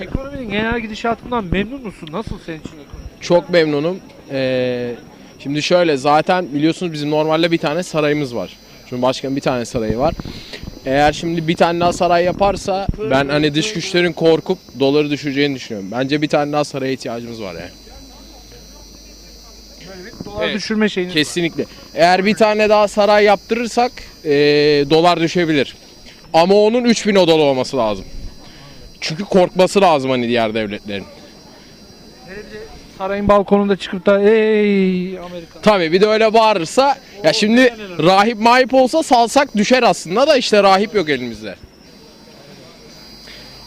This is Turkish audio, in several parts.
Ekonominin genel gidişatından memnun musun? Nasıl senin için ekonomi? Çok memnunum. Ee, şimdi şöyle zaten biliyorsunuz bizim normalde bir tane sarayımız var. Cumhurbaşkanı bir tane sarayı var. Eğer şimdi bir tane daha saray yaparsa ben hani dış güçlerin korkup doları düşüreceğini düşünüyorum. Bence bir tane daha saraya ihtiyacımız var yani. Dolar Evet. düşürme şeyini. Kesinlikle. Eğer bir tane daha saray yaptırırsak ee, dolar düşebilir. Ama onun 3000 odalı olması lazım. Çünkü korkması lazım hani diğer devletlerin. Sarayın balkonunda çıkıp da ey Amerika. Tabii bir de öyle bağırırsa ya şimdi rahip mahip olsa salsak düşer aslında da işte rahip yok elimizde.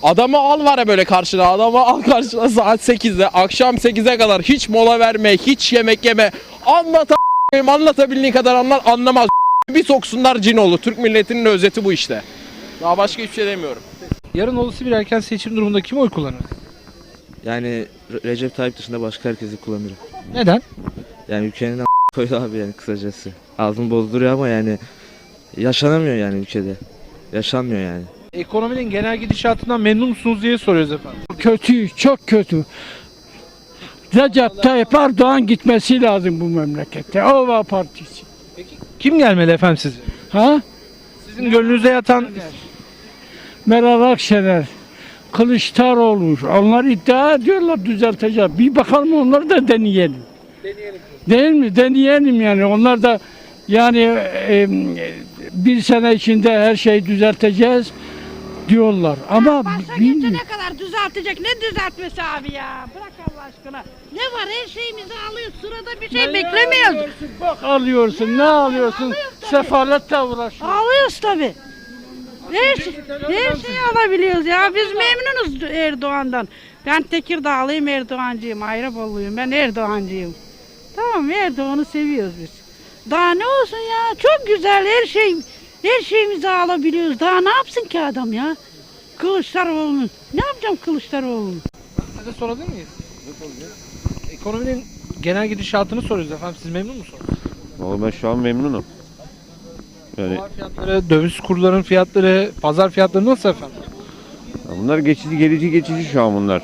Adamı al var ya böyle karşına adamı al karşına saat 8'de akşam 8'e kadar hiç mola verme hiç yemek yeme anlat a**ayım, anlatabildiğin kadar anlar anlamaz bir soksunlar Cinoğlu Türk milletinin özeti bu işte. Daha başka hiçbir şey demiyorum. Yarın olası bir erken seçim durumunda kim oy kullanır? Yani Re- Recep Tayyip dışında başka herkesi kullanırım. Neden? Yani ülkenin a- koydu abi yani kısacası. Ağzını bozduruyor ama yani yaşanamıyor yani ülkede. Yaşanmıyor yani. Ekonominin genel gidişatından memnun musunuz diye soruyoruz efendim. Kötü, çok kötü. Recep Tayyip Erdoğan gitmesi lazım bu memlekette. Ova Partisi. Kim gelmeli efendim sizce? Ha? Sizin gönlünüzde yatan Meral Akşener, Kılıçdaroğlu. Onlar iddia ediyorlar düzelteceğiz. Bir bakalım onları da deneyelim. Değil mi? Deneyelim yani. Onlar da yani e, bir sene içinde her şeyi düzelteceğiz diyorlar. Ama Başa bilmiyorum. kadar düzeltecek. Ne düzeltmesi abi ya? Bırak Allah aşkına. Ne var her şeyimizi alıyoruz. Sırada bir şey beklemiyoruz. Bak alıyorsun, ne alıyorsun? Sefaletle uğraşıyorsun. Alıyoruz tabi. Her, şey, her şeyi alabiliyoruz ya. Biz memnunuz Erdoğan'dan. Ben Tekirdağlıyım Erdoğancıyım. Ayrabolluyum. Ben Erdoğancıyım. Tamam Erdoğan'ı seviyoruz biz. Daha ne olsun ya? Çok güzel her şey. Her şeyimizi alabiliyoruz. Daha ne yapsın ki adam ya? Kılıçdaroğlu'nun. Ne yapacağım Kılıçdaroğlu'nun? Size sorabilir miyiz? Ekonominin genel gidişatını soruyoruz efendim. Siz memnun musunuz? Vallahi ben şu an memnunum. Yani Dolar fiyatları, döviz kurlarının fiyatları, pazar fiyatları nasıl efendim? bunlar geçici gelici geçici şu an bunlar.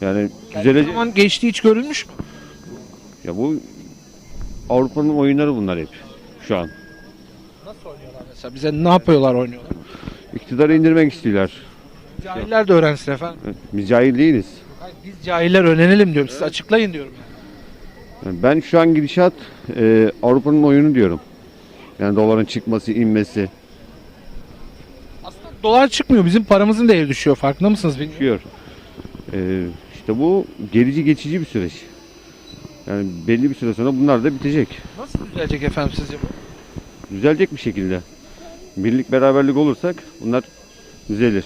Yani O düzelecek. zaman geçtiği hiç görülmüş mü? Ya bu Avrupa'nın oyunları bunlar hep şu an. Nasıl oynuyorlar mesela? Bize ne yapıyorlar oynuyorlar? İktidarı indirmek istiyorlar. Cahiller de öğrensin efendim. Biz cahil değiliz. Hayır, biz cahiller öğrenelim diyorum. Siz açıklayın diyorum. Yani ben şu an gidişat e, Avrupa'nın oyunu diyorum. Yani doların çıkması, inmesi Aslında dolar çıkmıyor. Bizim paramızın değeri düşüyor. Farkında mısınız bilmiyorum. çıkıyor. E, işte bu gelici geçici bir süreç. Yani belli bir süre sonra bunlar da bitecek. Nasıl düzelecek efendim sizce bu? Düzelecek bir şekilde. Birlik beraberlik olursak bunlar düzelir.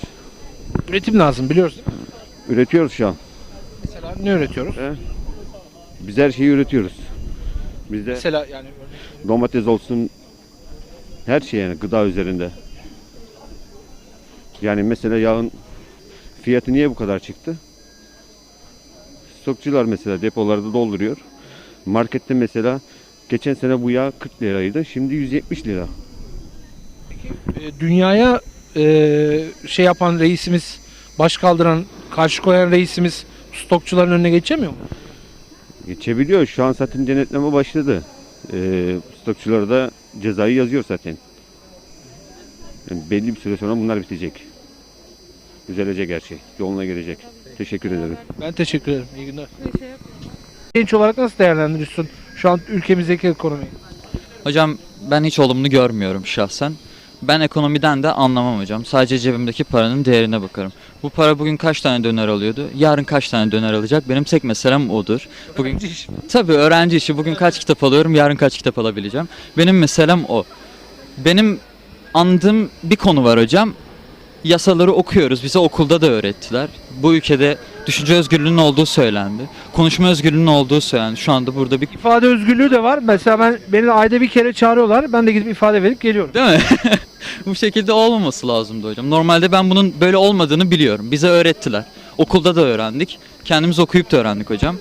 Üretim lazım biliyoruz? Üretiyoruz şu an. Mesela ne üretiyoruz? Biz her şeyi üretiyoruz. Bizde Mesela yani domates olsun her şey yani gıda üzerinde. Yani mesela yağın fiyatı niye bu kadar çıktı? Stokçular mesela depolarda dolduruyor. Markette mesela geçen sene bu yağ 40 liraydı. Şimdi 170 lira. e, dünyaya e, şey yapan reisimiz, baş kaldıran, karşı koyan reisimiz stokçuların önüne geçemiyor mu? Geçebiliyor. Şu an zaten denetleme başladı. Ee, stokçulara da cezayı yazıyor zaten. Yani belli bir süre sonra bunlar bitecek. Düzelecek her şey. Yoluna girecek. Teşekkür ederim. Ben teşekkür ederim. İyi günler. Genç olarak nasıl değerlendiriyorsun şu an ülkemizdeki ekonomiyi? Hocam ben hiç olumlu görmüyorum şahsen. Ben ekonomiden de anlamam hocam. Sadece cebimdeki paranın değerine bakarım. Bu para bugün kaç tane döner alıyordu? Yarın kaç tane döner alacak? Benim tek meselem odur. Bugün Tabii öğrenci işi. Bugün kaç kitap alıyorum? Yarın kaç kitap alabileceğim? Benim meselem o. Benim andığım bir konu var hocam. Yasaları okuyoruz. Bize okulda da öğrettiler. Bu ülkede düşünce özgürlüğünün olduğu söylendi. Konuşma özgürlüğünün olduğu söylendi. Şu anda burada bir İfade özgürlüğü de var. Mesela ben beni ayda bir kere çağırıyorlar. Ben de gidip ifade verip geliyorum. Değil mi? Bu şekilde olmaması lazımdı hocam. Normalde ben bunun böyle olmadığını biliyorum. Bize öğrettiler. Okulda da öğrendik. Kendimiz okuyup da öğrendik hocam.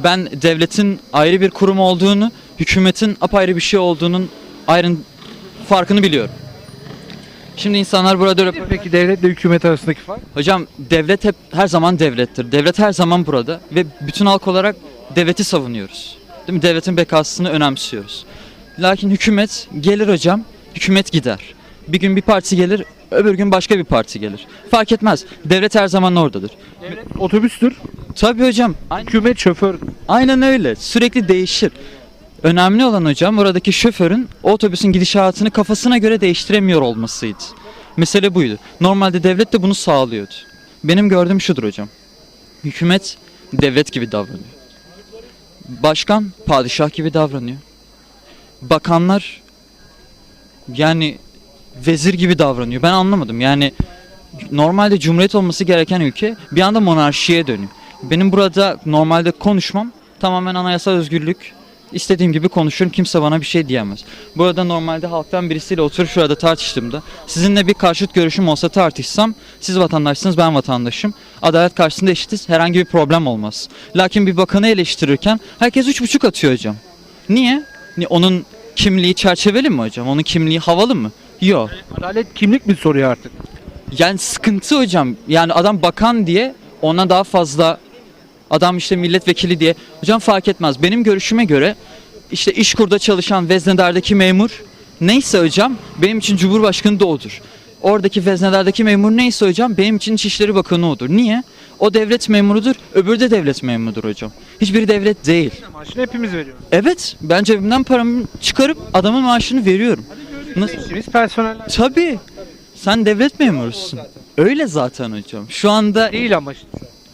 Ben devletin ayrı bir kurum olduğunu, hükümetin apayrı bir şey olduğunun ayrı farkını biliyorum. Şimdi insanlar burada röportaj Peki devletle hükümet arasındaki fark? Hocam devlet hep her zaman devlettir. Devlet her zaman burada ve bütün halk olarak devleti savunuyoruz. Değil mi? Devletin bekasını önemsiyoruz. Lakin hükümet gelir hocam, hükümet gider. Bir gün bir parti gelir, öbür gün başka bir parti gelir. Fark etmez. Devlet her zaman oradadır. Otobüstür, Tabii hocam. Hükümet şoför. aynen öyle. Sürekli değişir. Önemli olan hocam oradaki şoförün otobüsün gidişatını kafasına göre değiştiremiyor olmasıydı. Mesele buydu. Normalde devlet de bunu sağlıyordu. Benim gördüğüm şudur hocam. Hükümet devlet gibi davranıyor. Başkan padişah gibi davranıyor. Bakanlar yani vezir gibi davranıyor. Ben anlamadım. Yani normalde cumhuriyet olması gereken ülke bir anda monarşiye dönüyor. Benim burada normalde konuşmam tamamen anayasal özgürlük. İstediğim gibi konuşurum. Kimse bana bir şey diyemez. Burada normalde halktan birisiyle oturup şurada tartıştığımda sizinle bir karşıt görüşüm olsa tartışsam siz vatandaşsınız ben vatandaşım. Adalet karşısında eşitiz. Herhangi bir problem olmaz. Lakin bir bakanı eleştirirken herkes üç buçuk atıyor hocam. Niye? Ni- Onun kimliği çerçeveli mi hocam? Onun kimliği havalı mı? Yok. Adalet kimlik mi soruyor artık? Yani sıkıntı hocam. Yani adam bakan diye ona daha fazla adam işte milletvekili diye. Hocam fark etmez. Benim görüşüme göre işte işkurda çalışan veznedardaki memur neyse hocam benim için Cumhurbaşkanı da odur. Oradaki veznedardaki memur neyse hocam benim için İçişleri Bakanı odur. Niye? O devlet memurudur, öbürü de devlet memurudur hocam. Hiçbiri devlet değil. Maaşını hepimiz veriyoruz. Evet, ben cebimden paramı çıkarıp adamın maaşını veriyorum. Nasıl? Biz personeller Tabii. Sen devlet memurusun. Öyle zaten hocam. Şu anda değil ama işte.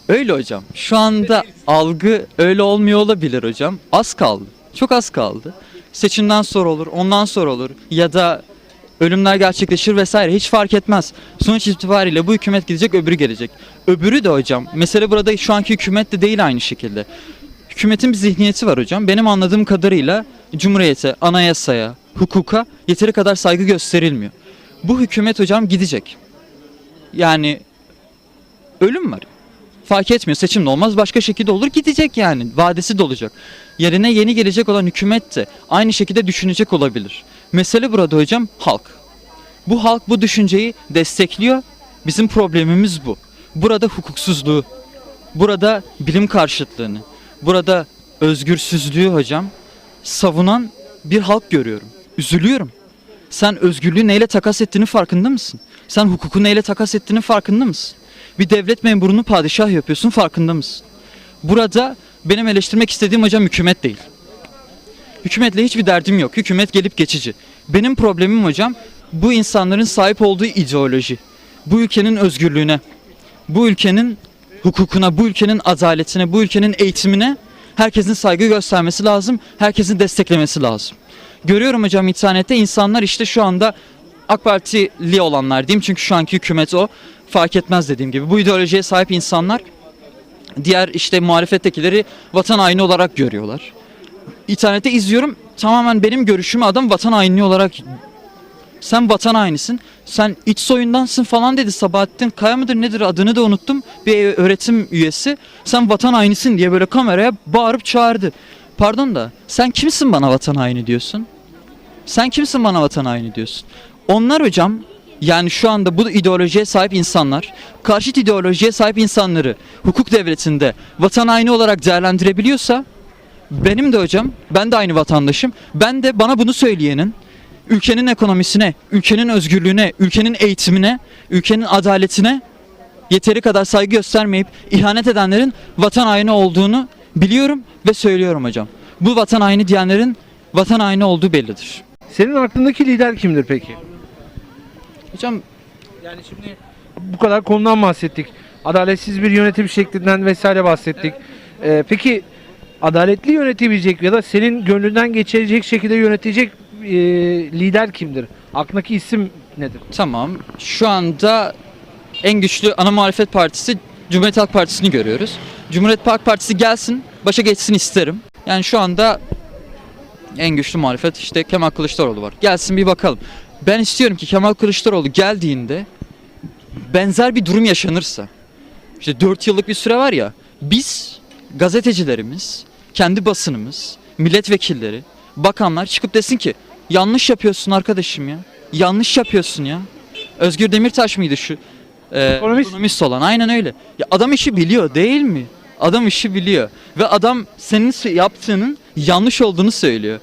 Öyle hocam. Şu anda algı öyle olmuyor olabilir hocam. Az kaldı. Çok az kaldı. Seçimden sonra olur, ondan sonra olur ya da ölümler gerçekleşir vesaire hiç fark etmez. Sonuç itibariyle bu hükümet gidecek, öbürü gelecek. Öbürü de hocam. Mesele burada şu anki hükümet de değil aynı şekilde. Hükümetin bir zihniyeti var hocam. Benim anladığım kadarıyla cumhuriyete, anayasaya, hukuka yeteri kadar saygı gösterilmiyor. Bu hükümet hocam gidecek. Yani ölüm var. Fark etmiyor. Seçim de olmaz. Başka şekilde olur. Gidecek yani. Vadesi dolacak. Yerine yeni gelecek olan hükümet de aynı şekilde düşünecek olabilir. Mesele burada hocam halk. Bu halk bu düşünceyi destekliyor. Bizim problemimiz bu. Burada hukuksuzluğu, burada bilim karşıtlığını, burada özgürsüzlüğü hocam savunan bir halk görüyorum. Üzülüyorum. Sen özgürlüğü neyle takas ettiğini farkında mısın? Sen hukuku neyle takas ettiğinin farkında mısın? Bir devlet memurunu padişah yapıyorsun farkında mısın? Burada benim eleştirmek istediğim hocam hükümet değil. Hükümetle hiçbir derdim yok. Hükümet gelip geçici. Benim problemim hocam bu insanların sahip olduğu ideoloji. Bu ülkenin özgürlüğüne, bu ülkenin hukukuna, bu ülkenin adaletine, bu ülkenin eğitimine herkesin saygı göstermesi lazım. Herkesin desteklemesi lazım. Görüyorum hocam internette insanlar işte şu anda AK Partili olanlar diyeyim çünkü şu anki hükümet o. Fark etmez dediğim gibi. Bu ideolojiye sahip insanlar diğer işte muhalefettekileri vatan haini olarak görüyorlar. İnternette izliyorum tamamen benim görüşümü adam vatan haini olarak sen vatan hainisin. Sen iç soyundansın falan dedi Sabahattin Kaya mıdır nedir adını da unuttum. Bir öğretim üyesi. Sen vatan hainisin diye böyle kameraya bağırıp çağırdı. Pardon da sen kimsin bana vatan haini diyorsun? Sen kimsin bana vatan haini diyorsun? Onlar hocam yani şu anda bu ideolojiye sahip insanlar, karşıt ideolojiye sahip insanları hukuk devletinde vatan haini olarak değerlendirebiliyorsa benim de hocam, ben de aynı vatandaşım. Ben de bana bunu söyleyenin ülkenin ekonomisine, ülkenin özgürlüğüne, ülkenin eğitimine, ülkenin adaletine yeteri kadar saygı göstermeyip ihanet edenlerin vatan haini olduğunu biliyorum ve söylüyorum hocam. Bu vatan haini diyenlerin vatan haini olduğu bellidir. Senin aklındaki lider kimdir peki? Hocam Yani şimdi bu kadar konudan bahsettik. Adaletsiz bir yönetim şeklinden vesaire bahsettik. Ee, peki adaletli yönetebilecek ya da senin gönlünden geçirecek şekilde yönetecek e, lider kimdir? Aklındaki isim nedir? Tamam. Şu anda en güçlü ana muhalefet partisi Cumhuriyet Halk Partisi'ni görüyoruz. Cumhuriyet Halk Partisi gelsin, başa geçsin isterim. Yani şu anda en güçlü muhalefet işte Kemal Kılıçdaroğlu var. Gelsin bir bakalım. Ben istiyorum ki Kemal Kılıçdaroğlu geldiğinde benzer bir durum yaşanırsa işte 4 yıllık bir süre var ya biz gazetecilerimiz, kendi basınımız, milletvekilleri, bakanlar çıkıp desin ki yanlış yapıyorsun arkadaşım ya. Yanlış yapıyorsun ya. Özgür Demirtaş mıydı şu? Ee, Ekonomist. ekonomist olan. Aynen öyle. Ya adam işi biliyor değil mi? Adam işi biliyor. Ve adam senin yaptığının yanlış olduğunu söylüyor.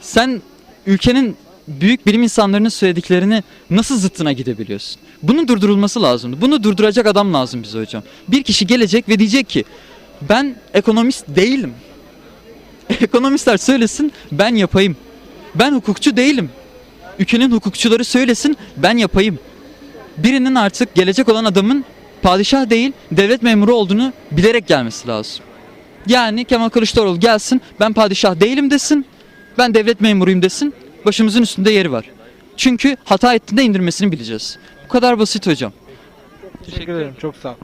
Sen ülkenin büyük bilim insanlarının söylediklerini nasıl zıttına gidebiliyorsun? Bunun durdurulması lazımdı. Bunu durduracak adam lazım bize hocam. Bir kişi gelecek ve diyecek ki ben ekonomist değilim. Ekonomistler söylesin ben yapayım. Ben hukukçu değilim. Ülkenin hukukçuları söylesin ben yapayım. Birinin artık gelecek olan adamın padişah değil devlet memuru olduğunu bilerek gelmesi lazım. Yani Kemal Kılıçdaroğlu gelsin ben padişah değilim desin. Ben devlet memuruyum desin. Başımızın üstünde yeri var. Çünkü hata ettiğinde indirmesini bileceğiz. Bu kadar basit hocam. Teşekkür ederim. Çok sağ ol.